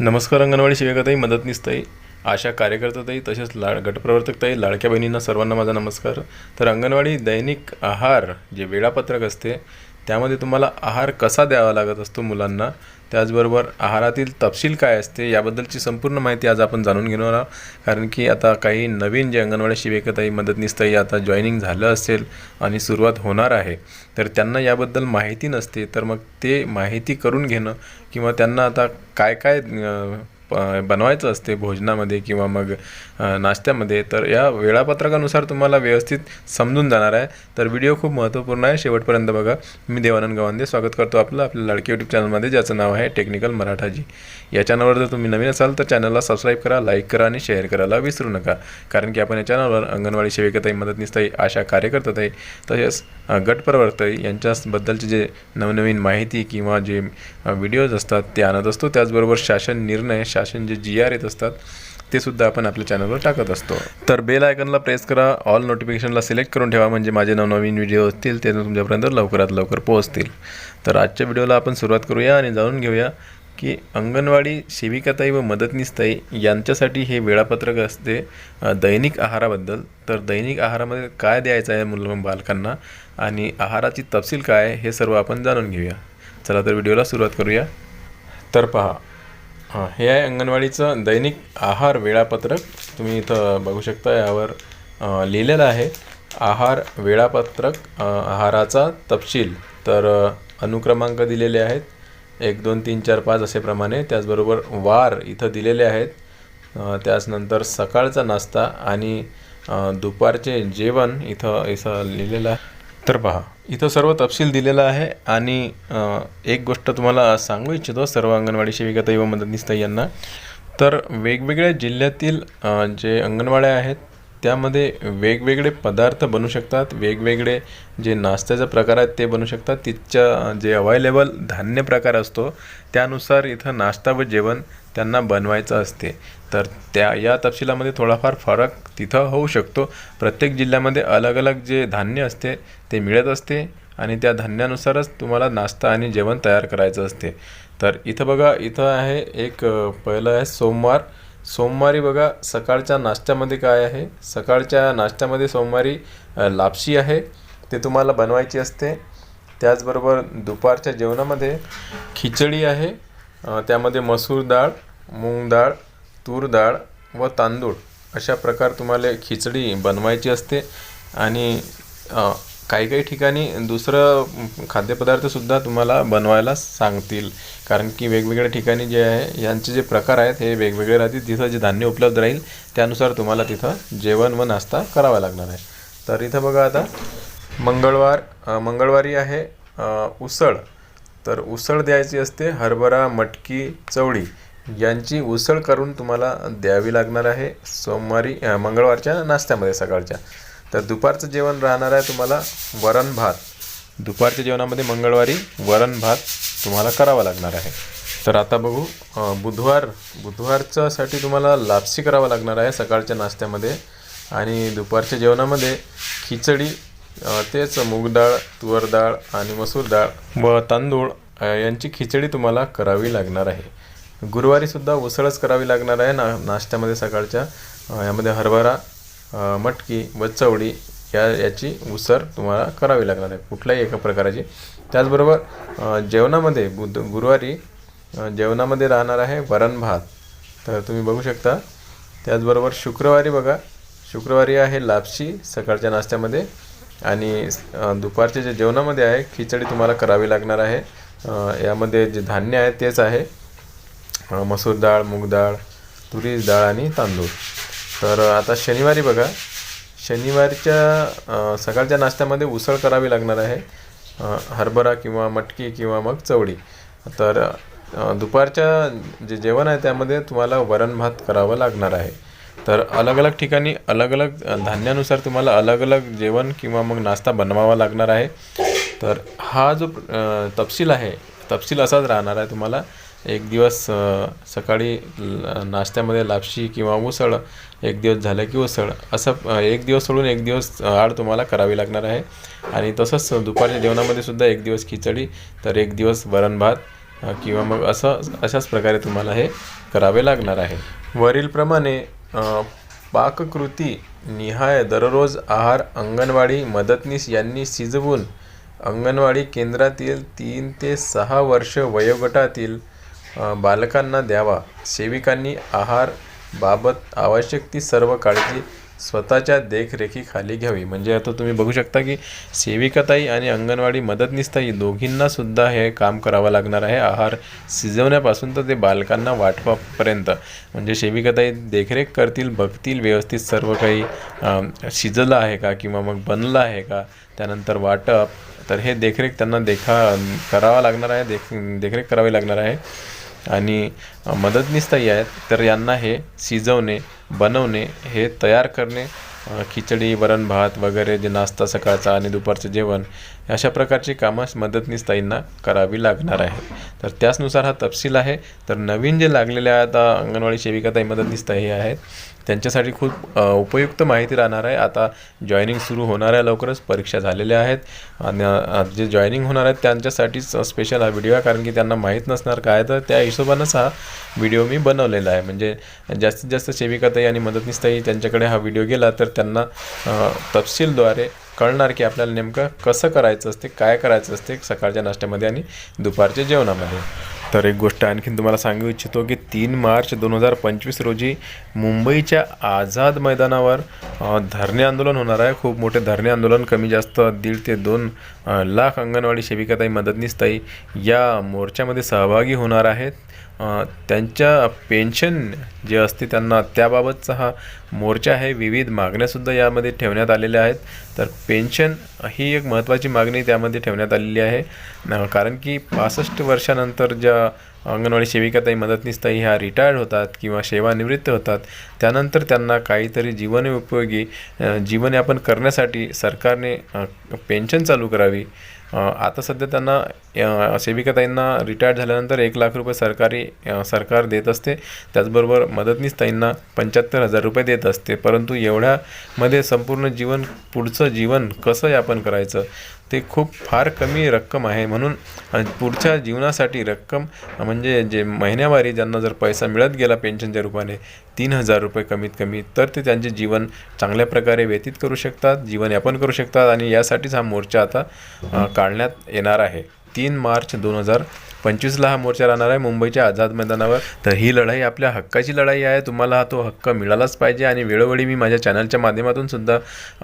नमस्कार अंगणवाडी सेविकाताई मदतनीसताई आशा कार्यकर्ताताई तसेच ला गटप्रवर्तकताई लाडक्या बहिणींना सर्वांना माझा नमस्कार. तर अंगणवाडी दैनिक आहार जे वेळापत्रक असते त्यामध्ये तुम्हाला आहार कसा द्यावा लागत असतो मुलांना त्याचबरोबर आहारातील तपशील काय असते याबद्दलची संपूर्ण माहिती आज आपण जाणून घेणार आहोत. कारण की आता काही नवीन जे अंगणवाडी सेविकाताई मदतनीसताई आता जॉईनिंग झालं असेल आणि सुरुवात होणार आहे तर त्यांना याबद्दल माहिती नसते तर मग ते माहिती करून घेणं किंवा त्यांना आता काय काय बनवायचं असते भोजनामध्ये किंवा मग नाश्त्यामध्ये तर या वेळापत्रकानुसार तुम्हाला व्यवस्थित समजून जाणार आहे. तर व्हिडिओ खूप महत्त्वपूर्ण आहे. शेवटपर्यंत बघा. मी देवानंद गवांदे स्वागत करतो आपलं आपल्या लाडकी यूट्यूब चॅनलमध्ये ज्याचं नाव आहे टेक्निकल मराठाजी. या चॅनलवर जर तुम्ही नवीन असाल तर चॅनलला सबस्क्राईब करा लाईक करा आणि शेअर करायला विसरू नका. कारण की आपण या चॅनलवर अंगणवाडी सेविकाताई मदतनीसताई आशा कार्यकर्ताताई तसेच अ, गटप्रवर्तक यांच्याबद्दलचे जे नवनवीन माहिती किंवा जे व्हिडिओज असतात ते आणत असतो. त्याचबरोबर शासन निर्णय शासन जे जी आर येत असतात ते सुद्धा आपण आपल्या चॅनलवर टाकत असतो. तर बेल आयकनला प्रेस करा ऑल नोटिफिकेशनला सिलेक्ट करून ठेवा म्हणजे माझे नवनवीन व्हिडिओ असतील ते तुमच्यापर्यंत लवकरात लवकर पोहोचतील. तर आजच्या व्हिडिओला आपण सुरुवात करूया आणि जाणून घेऊया की अंगणवाडी सेविकाताई व मदतनीसताई यांच्यासाठी हे वेळापत्रक असते दैनिक आहाराबद्दल. तर दैनिक आहारामध्ये काय द्यायचं आहे मुलं बालकांना आणि आहाराची तपशील काय आहे हे सर्व आपण जाणून घेऊया. चला तर व्हिडिओला सुरुवात करूया. तर पहा हां हे आहे अंगणवाडीचं दैनिक आहार वेळापत्रक. तुम्ही इथं बघू शकता यावर लिहिलेलं आहे आहार वेळापत्रक आहाराचा तपशील. तर अनुक्रमांक दिलेले आहेत. एक दोन तीन चार पाच असेप्रमाणे त्याचबरोबर वार इथं दिलेले आहेत. त्याचनंतर सकाळचा नाश्ता आणि दुपारचे जेवण इथं इथं लिहिलेलं आहे. तर पहा इथं सर्व तपशील दिलेला आहे आणि एक गोष्ट तुम्हाला सांगू इच्छितो सर्व अंगणवाडी सेविका व मदतनीस यांना. तर वेगवेगळ्या जिल्ह्यातील जे अंगणवाड्या आहेत त्यामध्ये वेगवेगळे पदार्थ बनू शकतात वेगवेगळे जे नाश्त्याचे प्रकार आहेत ते बनू शकतात. तिथच्या जे अवायलेबल धान्य प्रकार असतो त्यानुसार इथं नाश्ता व जेवण त्यांना बनवायचं असते. तर त्या या तपशिलामध्ये थोडाफार फरक तिथं होऊ शकतो. प्रत्येक जिल्ह्यामध्ये अलग अलग जे धान्य असते ते मिळत असते आणि त्या धान्यानुसारच तुम्हाला नाश्ता आणि जेवण तयार करायचं असते. तर इथं बघा इथं आहे एक पहिलं आहे सोमवार. सोमवारी बघा सकाळच्या नाश्त्यामध्ये काय आहे? सकाळच्या नाश्त्यामध्ये सोमवारी लापशी आहे ते तुम्हाला बनवायची असते. त्याचबरोबर दुपारच्या जेवणामध्ये खिचडी आहे त्यामध्ये मसूर डाळ मूग डाळ तूर डाळ व तांदूळ अशा प्रकार तुम्हाला खिचडी बनवायची असते. आणि काही काही ठिकाणी दुसरं खाद्यपदार्थसुद्धा तुम्हाला बनवायला सांगतील. कारण की वेगवेगळ्या ठिकाणी जे आहे यांचे जे प्रकार आहेत हे वेगवेगळे राहतील. तिथं जे धान्य उपलब्ध राहील त्यानुसार तुम्हाला तिथं जेवण व नाश्ता करावा लागणार आहे. तर इथं बघा आता मंगळवार मंगळवारी आहे उसळ. तर उसळ द्यायची असते हरभरा मटकी चवळी. यांची उसळ करून तुम्हाला द्यावी लागणार आहे सोमवारी मंगळवारच्या नाश्त्यामध्ये सकाळच्या. तर दुपारचं जेवण राहणार आहे तुम्हाला वरण भात. दुपारच्या जेवणामध्ये मंगळवारी वरण भात तुम्हाला करावा लागणार आहे. तर आता बघू बुधवार बुधवारच्यासाठी तुम्हाला लापसी करावं लागणार आहे सकाळच्या नाश्त्यामध्ये. आणि दुपारच्या जेवणामध्ये खिचडी तेच मूग डाळ तुवर डाळ आणि मसूर डाळ व तांदूळ यांची खिचडी तुम्हाला करावी लागणार आहे. गुरुवारीसुद्धा उसळच करावी लागणार आहे ना नाश्त्यामध्ये सकाळच्या यामध्ये हरभरा मटकी व चवळी या याची उसर तुम्हाला करावी लागणार आहे कुठल्याही एका प्रकाराची. त्याचबरोबर जेवणामध्ये बुध गुरुवारी जेवणामध्ये राहणार आहे वरण भात. तर तुम्ही बघू शकता. त्याचबरोबर शुक्रवारी बघा शुक्रवारी आहे लापशी सकाळच्या नाश्त्यामध्ये. आणि दुपारच्या जे जेवणामध्ये आहे खिचडी तुम्हाला करावी लागणार आहे. यामध्ये जे धान्य आहे तेच आहे. मसूर डाळ मूग डाळ तुरीस डाळ आणि तांदूळ. तर आता शनिवारी बघा. शनिवारच्या सकाळच्या नाश्त्यामध्ये उसळ करावी लागणार आहे. हरभरा किंवा मटकी किंवा मग चवळी. तर दुपारच्या जे जेवण आहे त्यामध्ये तुम्हाला वरण भात करावं लागणार आहे. तर अलग अलग ठिकाणी अलग अलग धान्यानुसार तुम्हाला अलग अलग जेवण किंवा मग नाश्ता बनवावा लागणार आहे. तर हा जो तपशील आहे तपशील असाच राहणार आहे तुम्हाला. एक दिवस सकाळी नाश्त्यामध्ये लापशी किंवा उसळ एक दिवस झालं की उसळ. असं एक दिवस सोडून एक दिवस आड तुम्हाला करावी लागणार आहे. आणि तसंच दुपारच्या जेवणामध्ये सुद्धा एक दिवस खिचडी तर एक दिवस वरण भात किंवा मग असं अशाच प्रकारे तुम्हाला हे करावे लागणार आहे. वरीलप्रमाणे पाककृती निहाय दररोज आहार अंगणवाडी मदतनीस यांनी शिजवून अंगणवाडी केंद्रातील तीन ते सहा वर्ष वयोगटातील बालकांना द्यावा. सेविकांनी आहार बाबत आवश्यक ती सर्व काळजी स्वतःच्या देखरेखीखाली घ्यावी. म्हणजे आता तुम्ही बघू शकता की सेविकाताई आणि अंगणवाडी मदतनीसताई दोघींनासुद्धा हे काम करावं लागणार आहे. आहार शिजवण्यापासून तर ते बालकांना वाटपापर्यंत. म्हणजे सेविकाताई देखरेख करतील बघतील व्यवस्थित सर्व काही शिजलं आहे का किंवा मग बनलं आहे का त्यानंतर वाटप तर हे देखरेख त्यांना देखा करावा लागणार आहे देख देखरेख करावी लागणार आहे. आणि अ, मदतनीसताई आहेत. तर यांना हे शिजवणे बनवणे हे तयार करणे खिचडी वरण भात वगैरे जे नाश्ता सकाळचा आणि दुपारचं जेवण अशा प्रकारची कामं मदतनीसताईंना करावी लागणार आहे तर त्याचनुसार हा तपशील आहे. तर नवीन जे लागलेले आता अंगणवाडी सेविकाताई मदतनीसताई आहेत त्यांच्यासाठी खूप उपयुक्त माहिती राहणार आहे. आता जॉईनिंग सुरू होणार आहे लवकरच परीक्षा झालेल्या आहेत. आणि जे जॉईनिंग होणार आहेत त्यांच्यासाठीच स्पेशल हा व्हिडिओ आहे कारण की त्यांना माहीत नसणार काय तर त्या हिशोबानंच हा व्हिडिओ मी बनवलेला आहे. म्हणजे जास्तीत जास्त सेविकाताई आणि मदतनीसताई त्यांच्याकडे हा व्हिडिओ गेला तर त्यांना तपशीलद्वारे कळणार की आपल्याला नेमकं कसं करायचं असते काय करायचं असते सकाळच्या नाश्त्यामध्ये आणि दुपारच्या जेवणामध्ये. तर एक गोष्ट आणखीन तुम्हाला सांगू इच्छितो की तीन मार्च दोन हजार पंचवीस रोजी मुंबईच्या आझाद मैदानावर धरणे आंदोलन होणार आहे. खूप मोठे धरणे आंदोलन कमी जास्त दीड ते दोन लाख अंगणवाडी सेविकाताई मदतनीसताई या मोर्चामध्ये सहभागी होणार आहेत. त्यांच्या पेन्शन जे असते त्यांना त्याबाबतचा हा मोर्चा आहे. विविध मागण्यासुद्धा यामध्ये ठेवण्यात आलेल्या आहेत. तर पेन्शन ही एक महत्त्वाची मागणी त्यामध्ये ठेवण्यात आलेली आहे. कारण की पासष्ट वर्षानंतर ज्या अंगणवाडी सेविकाताई मदतनीसताई ह्या रिटायर्ड होतात किंवा सेवानिवृत्त होतात त्यानंतर त्यांना काहीतरी जीवनोपयोगी उपयोगी जीवनयापन करण्यासाठी सरकारने पेन्शन चालू करावी. आता सध्या त्यांना सेविकाताईंना रिटायर्ड झाल्यानंतर एक लाख रुपये सरकारी सरकार देत असते. त्याचबरोबर मदतनीस ताईंना पंच्याहत्तर हजार रुपये देत असते. परंतु एवढ्यामध्ये संपूर्ण जीवन पुढचं जीवन कसं यापन करायचं? ते खूप फार कमी रक्कम आहे. म्हणून पुढच्या जीवनासाठी रक्कम म्हणजे जे महिन्यावारी ज्यांना जर पैसा मिळत गेला पेन्शनच्या रूपाने तीन हजार रुपये कमीत कमी तर ते त्यांचे जीवन चांगल्या प्रकारे व्यतीत करू शकतात जीवनयापन करू शकतात आणि यासाठीच हा मोर्चा आता काढण्यात येणार आहे. तीन मार्च दोन हजार पंचवीसला हा मोर्चा राहणार आहे मुंबईच्या आझाद मैदानावर. तर ही लढाई आपल्या हक्काची लढाई आहे. तुम्हाला हा तो हक्क मिळालाच पाहिजे आणि वेळोवेळी मी माझ्या चॅनलच्या माध्यमातून सुद्धा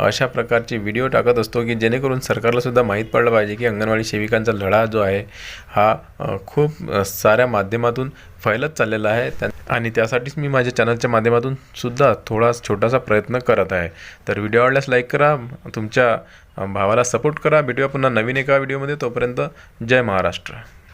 अशा प्रकारचे व्हिडिओ टाकत असतो की जेणेकरून सरकारला सुद्धा माहीत पडलं पाहिजे की अंगणवाडी सेविकांचा लढा जो आहे हा खूप साऱ्या माध्यमातून फैलत चाललेला आहे. त्या आणि त्यासाठीच मी माझ्या चॅनलच्या माध्यमातून सुद्धा थोडा छोटासा प्रयत्न करत आहे. तर व्हिडिओ आवडल्यास लाईक करा तुमच्या भावाला सपोर्ट करा. भेटूया पुन्हा नवीन एका व्हिडिओमध्ये. तोपर्यंत जय महाराष्ट्र.